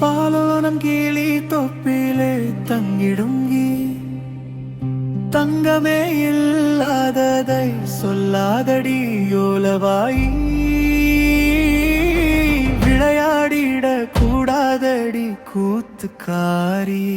പാലോനം കീഴി തൊപ്പിലെ തങ്ങിടുങ്കി தங்கமே இல்லாததை சொல்லாதடி யோலவாயி. விளையாடிட கூடாதடி கூத்துக்காரி.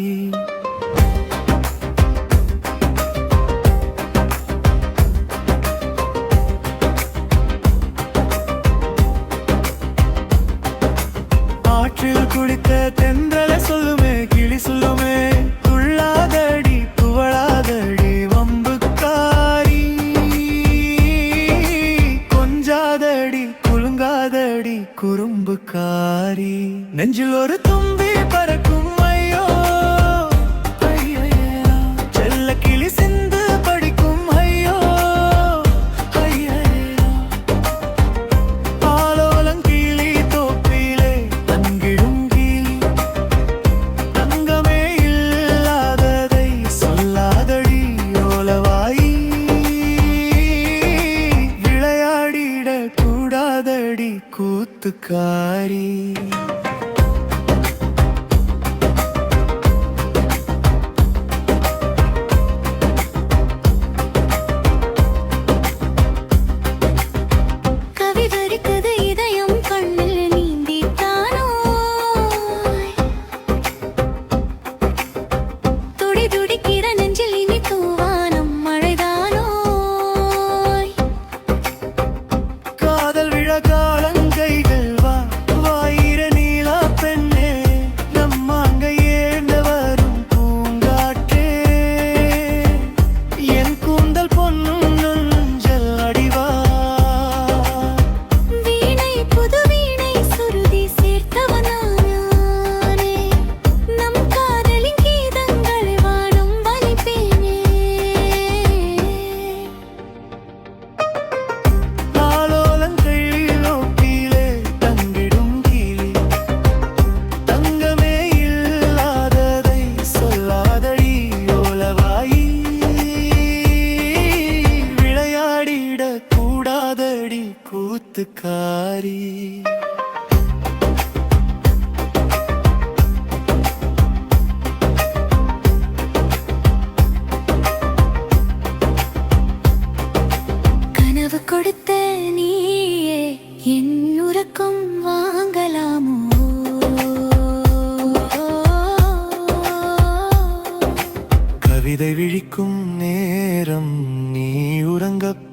கவிதை விழிக்கும் நேரம் நீ உறங்கப்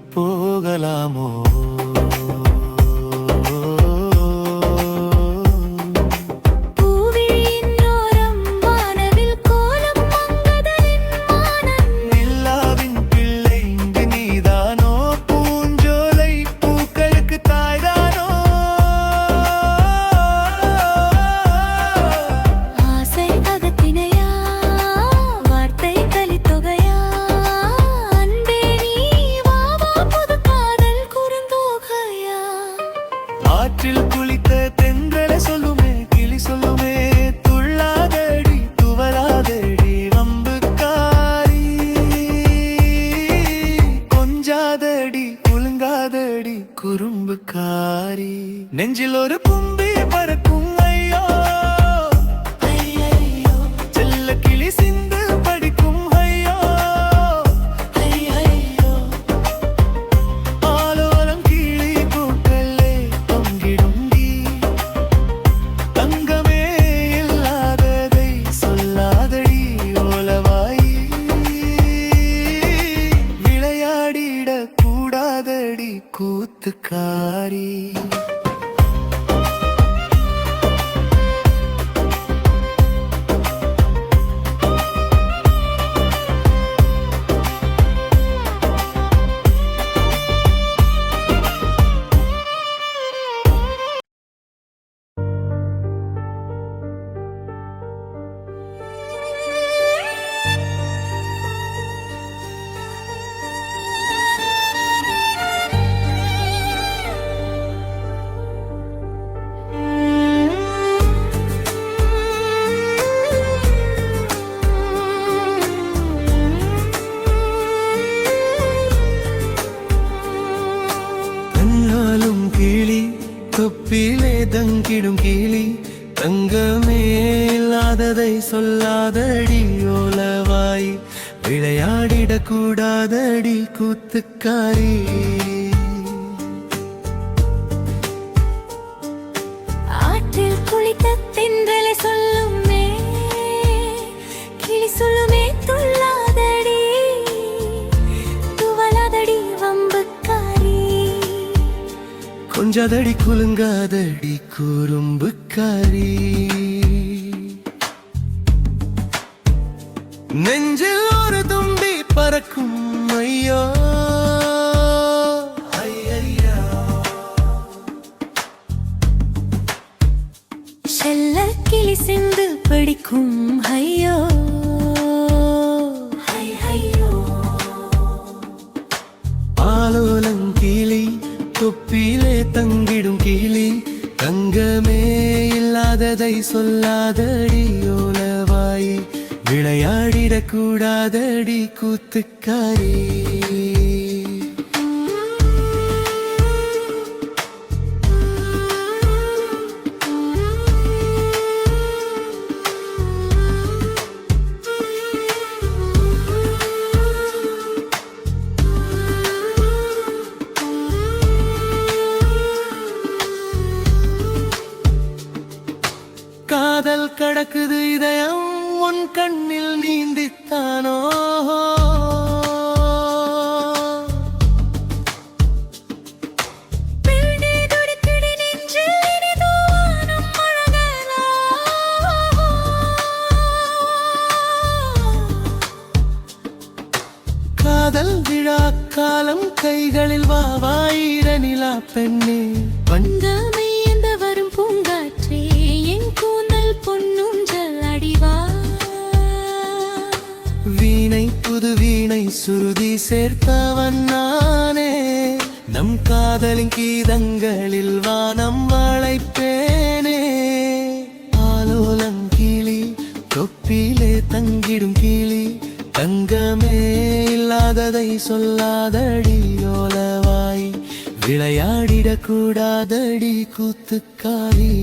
காற்றில் குளித்த கொஞ்சதடி குலுங்காதடி குறும்புக்காரி. கதை சொல்லாதடி ஓலவாயி விளையாடிடக்கூடாதடி கூத்துக்காரி. காதல் கடக்குது இதயம் உன் கண்ணில் நீந்தித்தானோ. காதல் விழா காலம் கைகளில் வா வாயிர நிலா பெண்ணே புது வீணை சுருதி சேர்த்தவன் நானே. நம் காதலின் கீதங்களில் வானம் வளைப்பேனே. ஆலோலங்கிளி தொப்பிலே தங்கிடும் கிளி தங்கமே இல்லாததை சொல்லாதடியோலவாய் விளையாடிடக்கூடாதடி கூத்துக்காரி.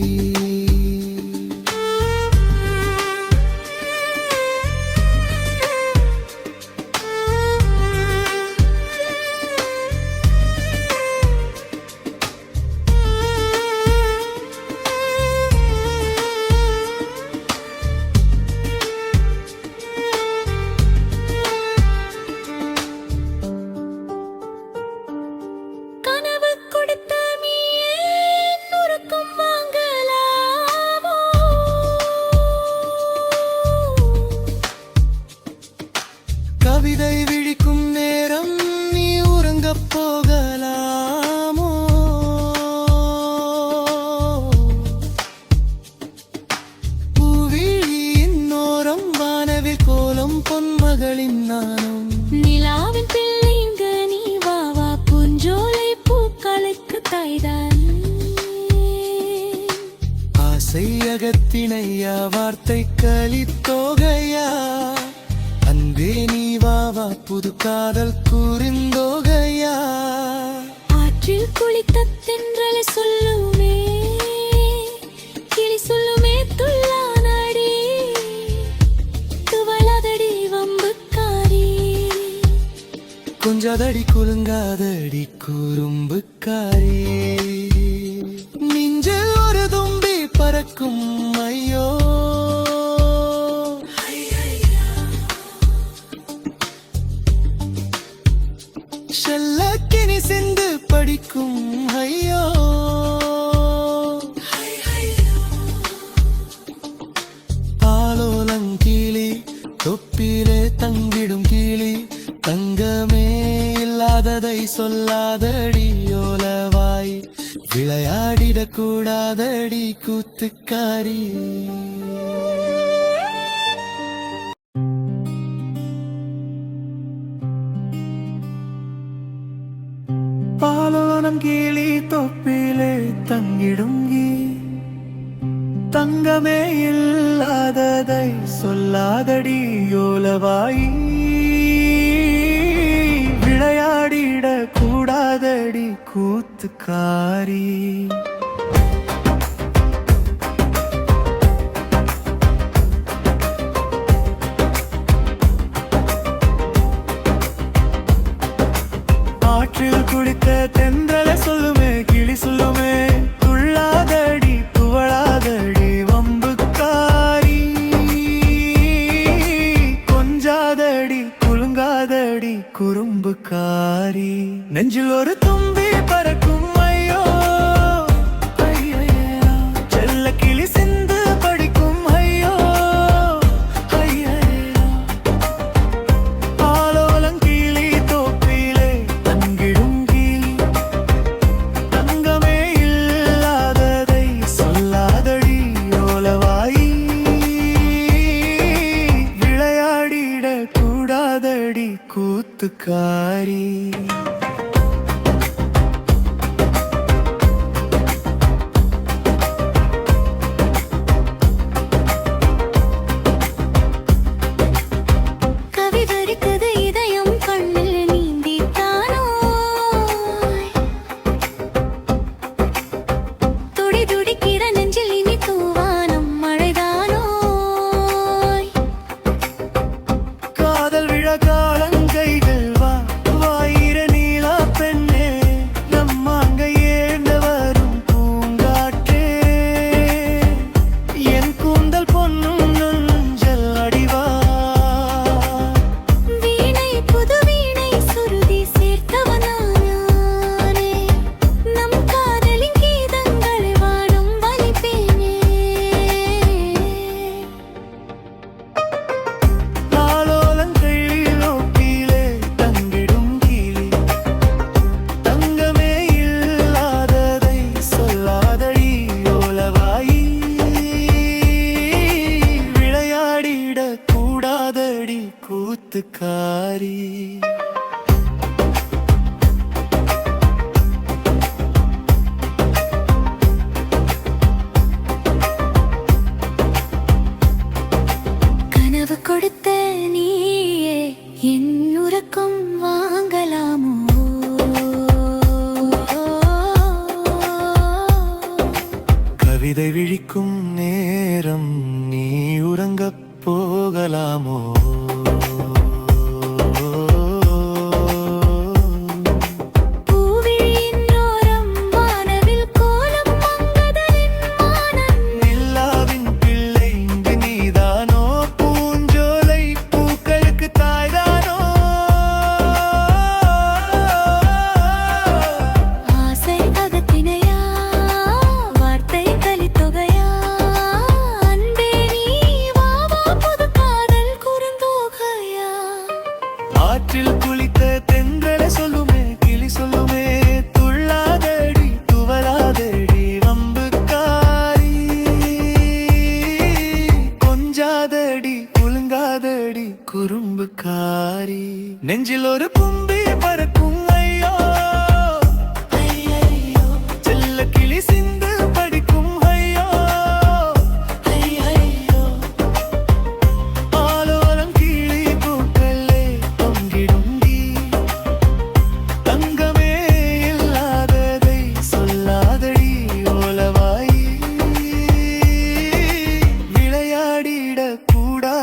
பொன்மகளின் நாணம். நிலாவின் பிள்ளைங்க நீ வா வா பூஞ்சோலை பூக்களுக்கு தாய்தான் ஆசை அகத்தினையா வார்த்தை கலித்தோகையா. அன்பே நீ வா வா புது காதல் கூறிந்தோகையா. ஆற்றில் குளித்த தென்றலை கொஞ்சதடி குலுங்காதடி குறும்புக்காரி. நெஞ்சில் ஒரு தும்பி பறக்கும் ஐயோ. செல்லக்கினி சிந்து படிக்கும் ஐயோ. சொல்லாதடி ஓலவாய் விளையாடிடக் கூத்துக்காரி. பாலோனம் கீழி தொப்பிலே தங்கிடுங்கி தங்கமே இல்லாததை சொல்லாதடி யோலவாய். காரி. ஆற்றில் குளித்த தென்றல சொல்லுமே கிளி சொல்லுமே துள்ளாதடி துவளாதடி வம்புக்காரி. கொஞ்சாதடி குலுங்காதடி குறும்புக்காரி. நெஞ்சில் ஒரு карі.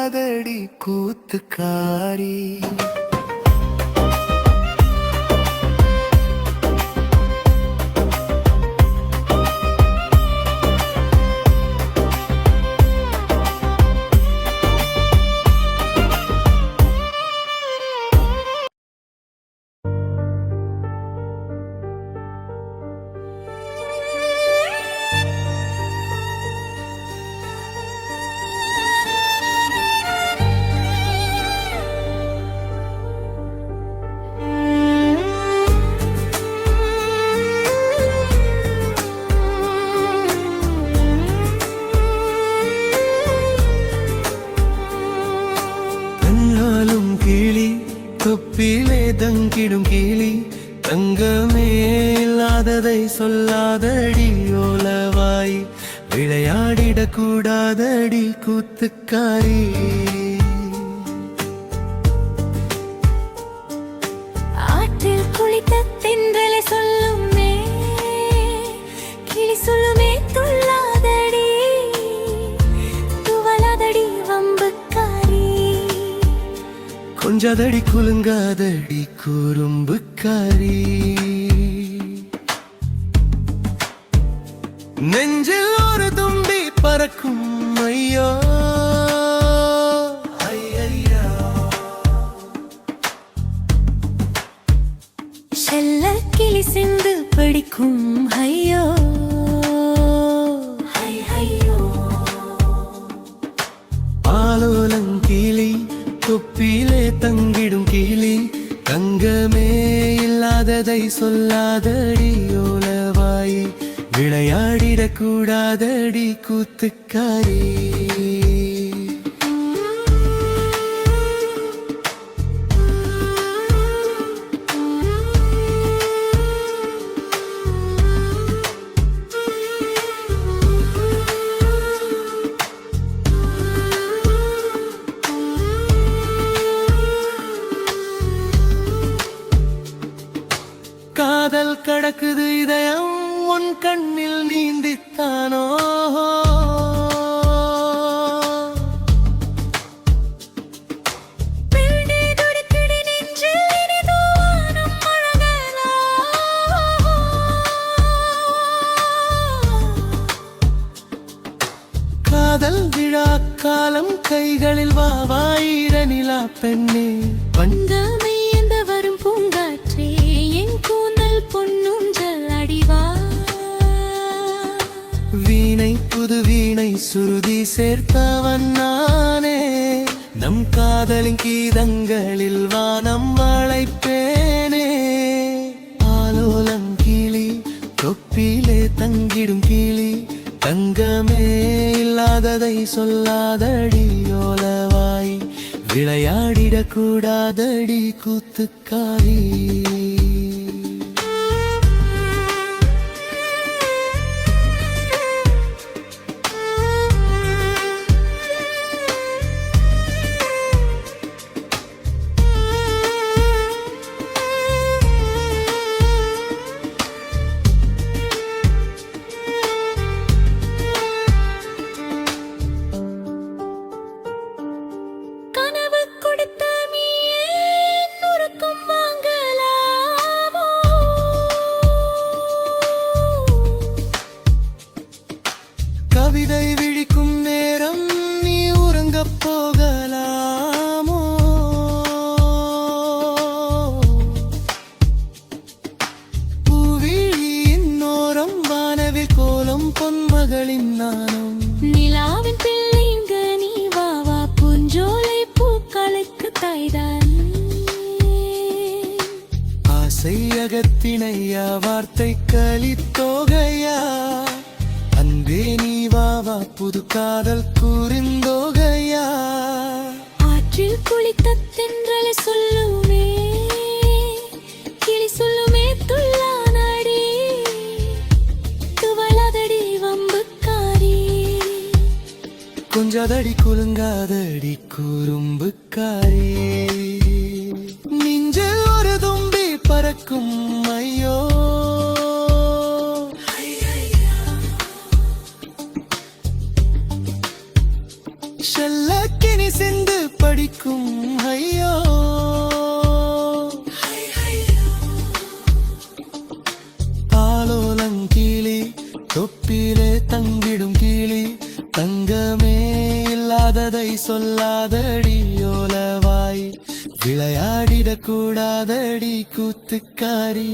காதடி கூத்துக்காரி. குஞ்சதடி குலுங்காதடி குறும்புக்காரி நெஞ்சில் ஒரு தும்பி பறக்கும் ஐயோ. செல்ல கிளி சிந்து படிக்கும் தங்கிடும் கிளி தங்கமே இல்லாததை சொல்லாதடி ஓலவாய். விளையாடிடக் கூடாதடி கூத்துக்காரி பெண்ணே. பண் பந்தமே எந்த வரும் பூங்காற்றே என் கூந்தல் பொன்னூஞ்சல் அடிவா. வீணை புது வீணை சுருதி சேர்த்தவன் நானே. நம் காதலின் கீதங்களில் வானம் வளைப்பேனே. ஆலோலம் கிளி தொப்பிலே தங்கிடும் கிளி தங்கமே இல்லாததை சொல்லாதடி ஓலவாய் விளையாடிடக்கூடாதடி கூத்துக்காரி. அகத்தினையா வார்த்தை கலித்தோகையா அன்பே நீ வா வா புது காதல் கூறிந்தோகையா? ஆற்றில் குளித்த தென்றலை சொல்லுமே கிளி சொல்லுமே துள்ளானடி. துவளாதடி வம்புக்காரி. கொஞ்சதடி குலுங்காதடி குறும்புக்காரி. ஓலவாய் விளையாடிடக் கூடாதடி கூத்துக்காரி